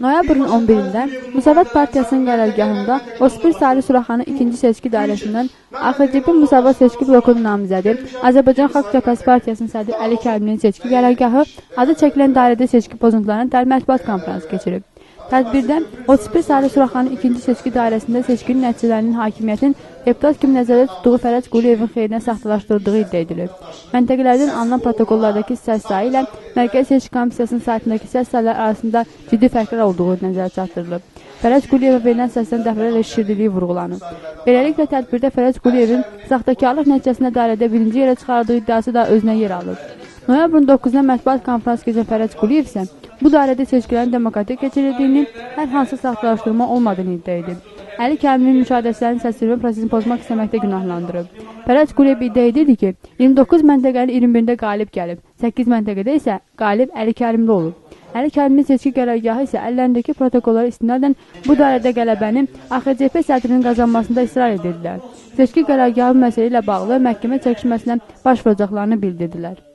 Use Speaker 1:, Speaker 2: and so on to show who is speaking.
Speaker 1: Noyabrın 11-də Müsavat Partiyasının qərargahında Ospir Salih Suraxanı ikinci seçki dairəsindən AXCP Müsavat seçki blokunun namizədi Azərbaycan Xalq Cəbhəsi Partiyasının sədri Əli Kərimlinin seçki qərargahı adı çəkilən dairədə seçki pozuntularına dair mətbuat konfransı keçirib. Tədbirdə 31 Salih Suraxanın ikinci seçki dairəsində seçkinin nəticələrinin hakimiyyətin deputat kimi nəzərdə tutduğu Fərəc Quliyevin xeyrinə saxtalaşdırıldığı iddia edilir. Məntəqələrdən alınan protokollardakı səs sayı ilə Mərkəzi Seçki Komissiyasının saytındakı səs sayları arasında ciddi fərqlər olduğu nəzərə çatdırılıb. Fərəc Quliyevə verilən səsdən dəfələrlə şişirdiliyi vurğulanıb. Beləliklə tədbirdə Fərəc Quliyevin saxtakarlıq nəticəsində dairədə birinci yerə çıxardığı iddiası da özünə yer alıb. Noyabrın 9-da mətbuat konfransı keçən Fərəc Quliyev isə bu dairədə seçkilərin demokratik keçirildiyini, hər hansı saxtalaşdırma olmadığını iddia edib. Əli Kərimlin müşahidəçilərin səsvermə prosesini pozmaq istəməkdə günahlandırıb. Fərəc Quliyev iddia edirdi ki, 29 məntəqəli 21-də qalib gəlib, 8 məntəqədə isə qalib Əli Kərimli olub. Əli Kərimin seçki qərargahı isə əllərindəki protokollara istinadən bu dairədə qələbəni AXCP sədrinin qazanmasında israr edirdilər. Seçki qərargahı məsələ ilə bağlı məhkəmə çəkişməsinə baş vuracaqlarını bildirdilər.